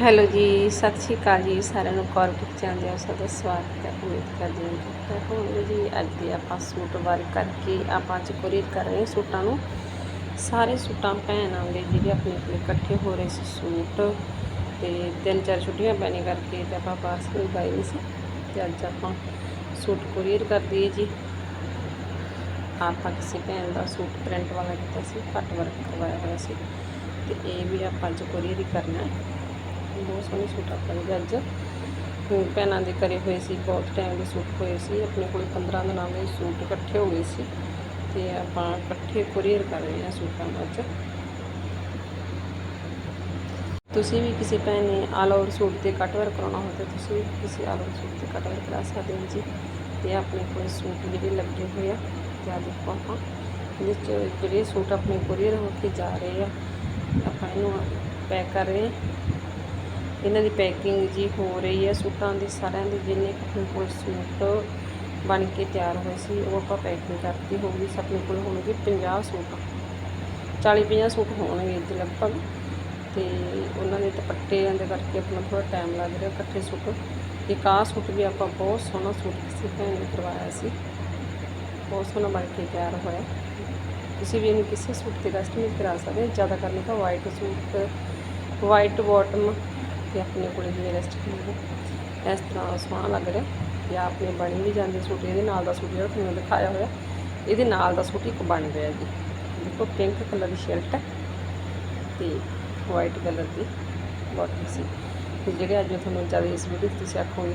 Hello ਜੀ, ਸਤਿ ਸ਼੍ਰੀ ਅਕਾਲ ਜੀ, ਸਾਰਿਆਂ ਨੂੰ ਕੌਰ ਬੱਚਿਆਂ ਦੇ ਸਭ ਸਵਾਗਤ ਹੈ। ਉਮੀਦ ਕਰਦੇ ਹਾਂ ਕਿ ਠੀਕ ਹੋਣਗੇ ਜੀ। ਅੱਜ ਦੇ ਆਪਾਂ ਸੂਟ ਵਰਕ ਕਰਕੇ ਆਪਾਂ ਅੱਜ ਕੋਰੀਅਰ ਕਰ ਰਹੇ ਹਾਂ ਸੂਟਾਂ ਨੂੰ। ਸਾਰੇ ਸੂਟਾਂ ਭੈਣ ਆਉਂਦੇ ਜਿਹੜੇ ਆਪਣੇ ਆਪਣੇ ਇਕੱਠੇ ਹੋ ਰਹੇ ਸੀ ਸੂਟ। ਤੇ ਤਿੰਨ ਚਾਰ ਛੁੱਟੀਆਂ ਪੈਣੇ ਕਰਕੇ ਤੇ ਆਪਾਂ ਪਾਰਸਲ ਗਏ ਨਹੀਂ ਸੀ। ਤੇ ਅੱਜ ਆਪਾਂ ਸੂਟ ਕੋਰੀਅਰ ਕਰ ਦਈਏ ਜੀ। ਆਪਾਂ ਕਿਸੇ ਭੈਣ ਦਾ ਸੂਟ ਪ੍ਰਿੰਟ ਵਾਲਾ ਕੀਤਾ ਸੀ ਕੱਟ ਵਰਕ ਕਰਵਾਇਆ ਹੋਇਆ ਸੀ। ਤੇ ਇਹ ਵੀ ਆਪਾਂ ਅੱਜ ਕੋਰੀਅਰ ਹੀ ਕਰਨਾ ਹੈ। ਬਹੁਤ ਸੋਹਣੇ ਸੂਟ ਆਪਾਂ ਨੇ ਅੱਜ ਭੈਣਾਂ ਦੇ ਕਰੇ ਹੋਏ ਸੀ, ਬਹੁਤ ਟਾਈਮ ਦੇ ਸੂਟ ਹੋਏ ਸੀ। ਆਪਣੇ ਕੋਲ 15 ਦਿਨਾਂ ਦੇ ਸੂਟ ਇਕੱਠੇ ਹੋ ਗਏ ਸੀ ਤੇ ਆਪਾਂ ਇਕੱਠੇ ਕੋਰੀਅਰ ਕਰ ਰਹੇ ਹਾਂ ਸੂਟਾਂ ਨੂੰ ਅੱਜ। ਤੁਸੀਂ ਵੀ ਕਿਸੇ ਭੈਣ ਨੇ ਆਲ ਓਵਰ ਸੂਟ ਤੇ ਕੱਟ ਵਰਕ ਕਰਾਉਣਾ ਹੋਵੇ ਤਾਂ ਤੁਸੀਂ ਵੀ ਕਿਸੇ ਆਲ ਓਵਰ ਸੂਟ ਤੇ ਕੱਟ ਵਰਕ ਕਰਾ ਸਕਦੇ ਹੋ ਜੀ। ਤੇ ਆਪਣੇ ਕੋਲ ਸੂਟ ਜਿਹੜੇ ਲੱਗੇ ਹੋਏ ਆ ਤੇ ਆ ਦੇਖੋ ਆਪਾਂ, ਇਹਦੇ 'ਚ ਜਿਹੜੇ ਸੂਟ ਆਪਣੇ ਕੋਰੀਅਰ ਹੋ ਕੇ ਜਾ ਰਹੇ ਆ, ਆਪਾਂ ਇਹਨੂੰ ਪੈਕ ਕਰ ਰਹੇ ਹਾਂ। ਇਹਨਾਂ ਦੀ ਪੈਕਿੰਗ ਜੀ ਹੋ ਰਹੀ ਹੈ, ਸੂਟਾਂ ਦੀ ਸਾਰਿਆਂ ਦੇ ਜਿੰਨੇ ਆਪਣੇ ਕੋਲ ਸੂਟ ਬਣ ਕੇ ਤਿਆਰ ਹੋਏ ਸੀ, ਉਹ ਆਪਾਂ ਪੈਕਿੰਗ ਕਰਤੀ ਹੋਊਗੀ ਆਪਣੇ ਕੋਲ ਹੋਣਗੇ 50 ਸੂਟ। 40 50 ਸੂਟ ਹੋਣਗੇ ਇੱਥੇ ਲਗਭਗ ਤੇ ਉਹਨਾਂ ਦੇ ਦੁਪੱਟਿਆਂ ਦੇ ਕਰਕੇ ਆਪਣਾ ਥੋੜਾ ਟਾਈਮ ਲੱਗ ਰਿਹਾ ਇਕੱਠੇ ਸੂਟ। ਇੱਕ ਆਹ ਸੂਟ ਵੀ ਆਪਾਂ ਬਹੁਤ ਸੋਹਣਾ ਸੂਟ ਕਿਸੇ ਭੈਣ ਨੇ ਕਰਵਾਇਆ ਸੀ, ਬਹੁਤ ਸੋਹਣਾ ਬਣ ਕੇ ਤਿਆਰ ਹੋਇਆ। ਤੁਸੀਂ ਵੀ ਇਹਨੂੰ ਕਿਸੇ ਸੂਟ ਤੇ ਕਸਟਮਾਈਜ਼ ਕਰਾ ਸਕਦੇ ਹੋ, ਜ਼ਿਆਦਾ ਕਰਨੇ ਤਾਂ ਵਾਈਟ ਸੂਟ ਵਾਈਟ ਬਾਟਮ ਤੇ ਆਪਣੇ ਕੋਲੇ ਜਿਵੇਂ ਰੈਸਟ ਕੀਤੀ ਇਸ ਤਰ੍ਹਾਂ ਸੋਹਣਾ ਲੱਗ ਰਿਹਾ ਤੇ ਆਪਣੇ ਬਣੀ ਵੀ ਜਾਂਦੇ ਸੂਟ। ਇਹਦੇ ਨਾਲ ਦਾ ਸੂਟ ਜਿਹੜਾ ਤੁਹਾਨੂੰ ਦਿਖਾਇਆ ਹੋਇਆ, ਇਹਦੇ ਨਾਲ ਦਾ ਸੂਟ ਇੱਕ ਬਣ ਰਿਹਾ ਜੀ। ਦੇਖੋ ਪਿੰਕ ਕਲਰ ਦੀ ਸ਼ਰਟ ਹੈ ਤੇ ਵਾਈਟ ਕਲਰ ਦੀ ਬਾਟਮ ਸੀ। ਤੇ ਜਿਹੜੇ ਅੱਜ ਤੁਹਾਨੂੰ ਜ਼ਿਆਦਾ ਇਸ ਵੀਡੀਓ 'ਚ ਤੁਸੀਂ ਆਖੋਗੇ,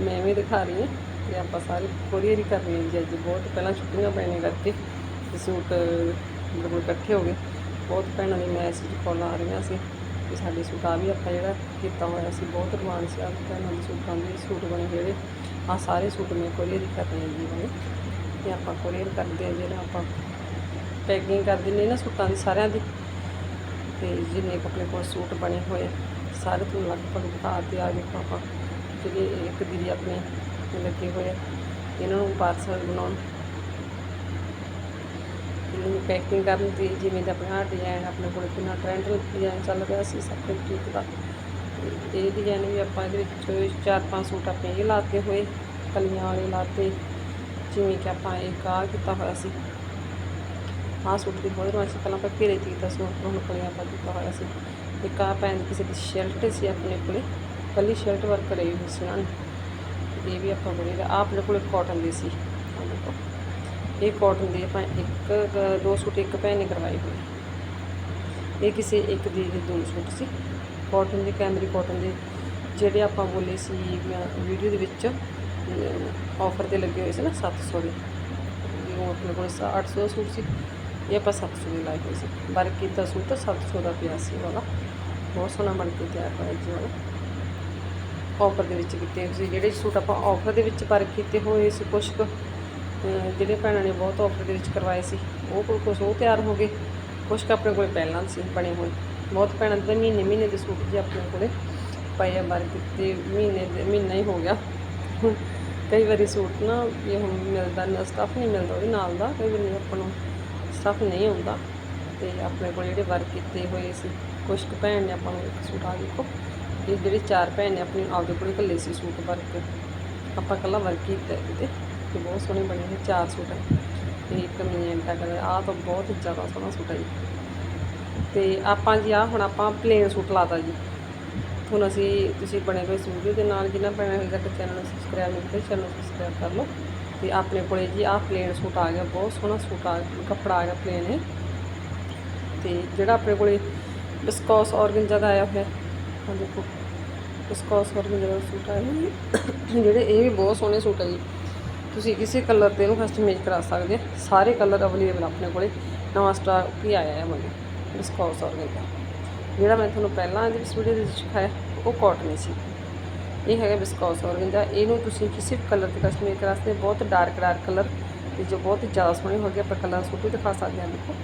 ਮੈਂ ਐਵੇਂ ਦਿਖਾ ਰਹੀ ਹਾਂ ਤੇ ਆਪਾਂ ਸਾਰੇ ਕੋਰੀਅਰ ਹੀ ਕਰ ਰਹੇ ਹਾਂ ਜੀ ਅੱਜ। ਬਹੁਤ ਪਹਿਲਾਂ ਛੁੱਟੀਆਂ ਪੈਣੇ ਕਰਕੇ ਤੇ ਸੂਟ ਬਿਲਕੁਲ ਇਕੱਠੇ ਹੋ ਗਏ। ਬਹੁਤ ਭੈਣਾਂ ਦੇ ਮੈਸੇਜ ਕਾਲ ਆ ਰਹੀਆਂ ਸੀ। ਕਿ ਸਾਡੇ ਸੂਟ ਆ ਵੀ ਆਪਾਂ ਜਿਹੜਾ ਕੀਤਾ ਹੋਇਆ ਸੀ ਬਹੁਤ ਰਵਾਨ ਸੀ ਆ ਭੈਣਾਂ ਦੇ ਸੂਟਾਂ ਦੇ ਸੂਟ ਬਣੇ ਹੋਏ ਆ ਸਾਰੇ ਸੂਟ ਮੈਂ ਕੋਰੀਅਰ ਹੀ ਕਰ ਰਹੀ ਹਾਂ ਜੀ ਬਣੇ ਤੇ ਆਪਾਂ ਕੋਰੀਅਰ ਕਰਦੇ ਹਾਂ ਜਿਹੜਾ ਆਪਾਂ ਪੈਕਿੰਗ ਕਰ ਦਿੰਦੇ ਨਾ ਸੂਟਾਂ ਦੀ ਸਾਰਿਆਂ ਦੀ। ਤੇ ਜਿੰਨੇ ਆਪਣੇ ਕੋਲ ਸੂਟ ਬਣੇ ਹੋਏ ਸਾਰੇ ਤੁਹਾਨੂੰ ਲਗਭਗ ਦਿਖਾ ਤੇ ਆ ਦੇਖੋ ਆਪਾਂ। ਜਿਹੜੇ ਇੱਕ ਦੀਦੀ ਆਪਣੇ ਲੱਗੇ ਹੋਏ ਆ। ਇਹਨਾਂ ਨੂੰ ਪਾਰਸਲ ਬਣਾਉਣ ਇਹਨਾਂ ਪੈਕਿੰਗ ਕਰਨ ਦੀ, ਜਿਵੇਂ ਦਾ ਆਪਣਾ ਡਿਜ਼ਾਈਨ ਆਪਣੇ ਕੋਲ ਕਿੰਨਾ ਟ੍ਰੈਂਡ ਡਿਜ਼ਾਈਨ ਚੱਲ ਰਿਹਾ ਸੀ, ਸਭ ਕੁਝ ਠੀਕ ਦਾ ਤੇ ਇਹ ਡਿਜ਼ਾਈਨ ਵੀ ਆਪਾਂ ਇਹਦੇ ਵਿੱਚ ਚਾਰ ਪੰਜ ਸੂਟ ਆਪਾਂ ਇਹ ਲਾਤੇ ਹੋਏ, ਕਲੀਆਂ ਵਾਲੇ ਲਾਤੇ, ਜਿਵੇਂ ਕਿ ਆਪਾਂ ਇੱਕ ਆਹ ਕੀਤਾ ਹੋਇਆ ਸੀ। ਆਹ ਸੂਟ ਦੀ ਬਹੁਤ ਰਵਾਇਤ ਸੀ ਪਹਿਲਾਂ ਆਪਾਂ ਘੇਰੇ 'ਚ ਕੀਤਾ ਸੂਟ ਹੁਣ ਕਲੀਆਂ ਆਪਾਂ ਦਿੱਤਾ ਹੋਇਆ ਸੀ। ਇੱਕ ਆਹ ਪੈਨ ਕਿਸੇ ਦੀ ਸ਼ਰਟ ਸੀ ਆਪਣੇ ਕੋਲੇ, ਕੱਲੀ ਸ਼ਰਟ ਵਰਕ ਕਰੀ ਹੋਈ ਸੀ ਉਹਨਾਂ ਨੇ। ਇਹ ਵੀ ਆਪਾਂ ਬੜੇ ਆਹ ਆਪਣੇ ਕੋਲੇ ਕਾਟਨ ਦੀ ਸੀ। ਇਹ ਕਾਟਨ ਦੇ ਆਪਾਂ ਇੱਕ, ਦੋ ਸੂਟ, ਇੱਕ ਭੈਣ ਨੇ ਕਰਵਾਏ ਹੋਏ ਇਹ ਕਿਸੇ ਇੱਕ ਦੀ ਦੇ ਦੋ ਸੂਟ ਸੀ। ਕਾਟਨ ਦੇ ਕੈਮਰੀ ਕਾਟਨ ਦੇ, ਜਿਹੜੇ ਆਪਾਂ ਬੋਲੇ ਸੀ ਵੀਡੀਓ ਦੇ ਵਿੱਚ ਆਫਰ ਤੇ ਲੱਗੇ ਹੋਏ ਸੀ ਨਾ 700 ਦੇ। ਉਹ ਆਪਣੇ ਕੋਲ 800 ਦਾ ਸੂਟ ਸੀ। ਇਹ ਆਪਾਂ 700 ਦੇ ਲਾਏ ਹੋਏ ਸੀ। ਵਰਕ ਕੀਤਾ ਸੂਟ 700 ਦਾ ਪਿਆ ਸੀ ਵਾਲਾ। ਬਹੁਤ ਸੋਹਣਾ ਬਣ ਕੇ ਤਿਆਰ ਹੋਇਆ ਜੀ ਵਾਲਾ। ਆਫਰ ਦੇ ਵਿੱਚ ਕੀਤੇ ਹੋਏ ਸੀ। ਜਿਹੜੇ ਸੂਟ ਆਪਾਂ ਆਫਰ ਦੇ ਵਿੱਚ ਵਰਕ ਕੀਤੇ ਹੋਏ ਸੀ ਕੁਛ ਕੁ ਜਿਹੜੇ ਭੈਣਾਂ ਨੇ ਬਹੁਤ ਆਫਰ ਦੇ ਵਿੱਚ ਕਰਵਾਏ ਸੀ, ਉਹ ਕੋਲ ਕੁਛ ਉਹ ਤਿਆਰ ਹੋ ਗਏ, ਕੁਛ ਕੁ ਆਪਣੇ ਕੋਲ ਪਹਿਲਾਂ ਸੀ, ਬਣੇ ਹੋਏ। ਬਹੁਤ ਭੈਣਾਂ ਦੇ ਤਾਂ ਮਹੀਨੇ ਮਹੀਨੇ ਦੇ ਸੂਟ ਜੀ ਆਪਣੇ ਕੋਲੇ ਪਏ ਆ ਵਰਕ ਕੀਤੇ ਮਹੀਨੇ ਦੇ ਮਹੀਨਾ ਹੀ ਹੋ ਗਿਆ। ਕਈ ਵਾਰੀ ਸੂਟ ਨਾ ਇਹ ਹੁਣ ਮਿਲਦਾ ਨਾ ਸਟਾਫ ਨਹੀਂ ਮਿਲਦਾ ਉਹਦੇ ਨਾਲ ਦਾ, ਕਈ ਵਾਰੀ ਆਪਾਂ ਨੂੰ ਸਟਾਫ ਨਹੀਂ ਆਉਂਦਾ। ਤੇ ਆਪਣੇ ਕੋਲ ਜਿਹੜੇ ਵਰਕ ਕੀਤੇ ਹੋਏ ਸੀ, ਕੁਛ ਕੁ ਭੈਣ ਨੇ ਆਪਾਂ ਨੂੰ ਇੱਕ ਸੂਟ ਆ ਦੇਖੋ, ਇਹ ਜਿਹੜੇ ਚਾਰ ਭੈਣ ਨੇ ਆਪਣੀ, ਆਪਦੇ ਕੋਲ ਇਕੱਲੇ ਸੀ ਸੂਟ ਵਰਕ ਆਪਾਂ ਇਕੱਲਾ ਵਰਕ ਕੀਤਾ ਇਹਦੇ ਤੇ ਬਹੁਤ ਸੋਹਣੇ ਬਣੇ ਨੇ ਚਾਰ ਸੂਟ। ਹੈ ਤੇ ਇੱਕ ਮਜੈਂਟਾ ਕਲਰ, ਆਹ ਤਾਂ ਬਹੁਤ ਜ਼ਿਆਦਾ ਸੋਹਣਾ ਸੂਟ ਹੈ ਜੀ। ਤੇ ਆਪਾਂ ਜੀ ਆ ਹੁਣ ਆਪਾਂ ਪਲੇਨ ਸੂਟ ਲਾਤਾ ਜੀ। ਹੁਣ ਅਸੀਂ, ਤੁਸੀਂ ਬਣੇ ਹੋਏ ਵੀਡੀਓ ਦੇ ਨਾਲ ਜਿਨ੍ਹਾਂ ਭੈਣਾਂ ਨੇ ਤੱਕ ਚੈਨਲ ਨੂੰ ਸਬਸਕ੍ਰਾਈਬ ਨਹੀਂ ਕੀਤਾ ਚੈਨਲ ਨੂੰ ਸਬਸਕ੍ਰਾਈਬ ਕਰ ਲਓ। ਤੇ ਆਪਣੇ ਕੋਲੇ ਜੀ, ਆਹ ਪਲੇਨ ਸੂਟ ਆ ਗਿਆ, ਬਹੁਤ ਸੋਹਣਾ ਸੂਟ ਆ, ਕੱਪੜਾ ਆ ਗਿਆ ਪਲੇਨ ਹੈ ਤੇ ਜਿਹੜਾ ਆਪਣੇ ਕੋਲੇ ਬਿਸਕੋਸ ਔਰਗਨਜਾ ਦਾ ਆਇਆ ਹੋਇਆ, ਆਹ ਦੇਖੋ। ਬਿਸਕੋਸ ਔਰਗਨਜਾ ਦਾ ਸੂਟ ਆਇਆ ਹੋਇਆ। ਜਿਹੜੇ ਇਹ ਵੀ ਬਹੁਤ ਸੋਹਣੇ ਸੂਟ ਆ ਜੀ। ਤੁਸੀਂ ਕਿਸੇ ਕਲਰ ਤੇ ਇਹਨੂੰ ਕਸਟਮਾਈਜ਼ ਕਰਾ ਸਕਦੇ ਹੋ। ਸਾਰੇ ਕਲਰ ਅਵੇਲੇਬਲ ਆਪਣੇ ਕੋਲੇ। ਨਵਾਂ ਸਟਾਕ ਹੀ ਆਇਆ ਹੈ ਮੈਨੂੰ ਬਿਸਕੋਸ ਔਰਗਨਜਾ ਜਿਹੜਾ ਮੈਂ ਤੁਹਾਨੂੰ ਪਹਿਲਾਂ ਇਹਦੇ ਵਿੱਚ ਵੀਡੀਓ ਦੇ ਵਿੱਚ ਦਿਖਾਇਆ ਉਹ ਕਾਟਨ ਸੀ। ਇਹ ਹੈਗਾ ਬਿਸਕੋਸ ਔਰਗਨਜਾ ਇਹਨੂੰ ਤੁਸੀਂ ਕਿਸੇ ਵੀ ਕਲਰ ਤੇ ਕਸਟਮਾਈਜ਼ ਕਰਾ ਸਕਦੇ ਬਹੁਤ ਡਾਰਕ ਡਾਰਕ ਕਲਰ ਤੇ ਜੋ ਬਹੁਤ ਹੀ ਜ਼ਿਆਦਾ ਸੋਹਣੇ ਹੋ ਗਏ। ਆਪਾਂ ਕਲਰ ਸੂਟ ਵੀ ਦਿਖਾ ਸਕਦੇ ਹਾਂ ਦੇਖੋ।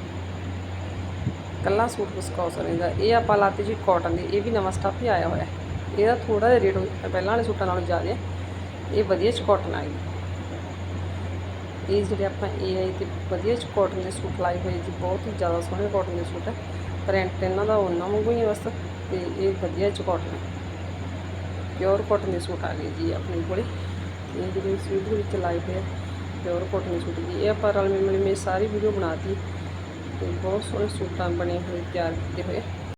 ਕੱਲਾ ਸੂਟ ਬਿਸਕੋਸ ਔਰਗਨਜਾ ਇਹ ਆਪਾਂ ਲਾਤੇ ਜੀ ਕਾਟਨ ਦੀ। ਇਹ ਵੀ ਨਵਾਂ ਸਟਾਫ ਹੀ ਆਇਆ ਹੋਇਆ। ਇਹਦਾ ਥੋੜਾ ਜਿਹਾ ਰੇਟ ਪਹਿਲਾਂ ਵਾਲੇ ਸੂਟਾਂ ਨਾਲੋਂ ਜ਼ਿਆਦਾ। ਹੈ ਇਹ ਵਧੀਆ ਚ ਕਾਟਨ ਆ ਗਈ। ਇਹ ਜਿਹੜੇ ਆਪਾਂ AI ਤੇ ਵਧੀਆ ਚ ਕਾਟਨ ਦੇ ਸੂਟ ਲਾਏ ਹੋਏ ਜੀ, ਬਹੁਤ ਹੀ ਜ਼ਿਆਦਾ ਸੋਹਣੇ ਕਾਟਨ ਦੇ ਸੂਟ ਹੈ ਪ੍ਰਿੰਟ ਇਹਨਾਂ ਦਾ ਉਹਨਾਂ ਵਾਂਗੂ ਹੀ ਬਸ, ਤੇ ਇਹ ਵਧੀਆ ਚ ਕਾਟਨ ਪਿਓਰ ਕਾਟਨ ਦੇ ਸੂਟ ਆ ਗਏ ਜੀ ਆਪਣੇ ਕੋਲੇ। ਇਹ ਜਿਹੜੇ ਸੂਟ ਦੇ ਵਿੱਚ ਲਾਏ ਹੋਏ ਪਿਓਰ ਕਾਟਨ ਦੇ ਸੂਟ ਜੀ। ਇਹ ਆਪਾਂ ਰਲ ਮਿਲ ਮਿਲ ਸਾਰੀ ਵੀਡੀਓ ਬਣਾਤੀ। ਤੇ ਬਹੁਤ ਸੋਹਣੇ ਸੂਟਾਂ ਬਣੇ ਹੋਏ, ਤਿਆਰ ਕੀਤੇ ਹੋਏ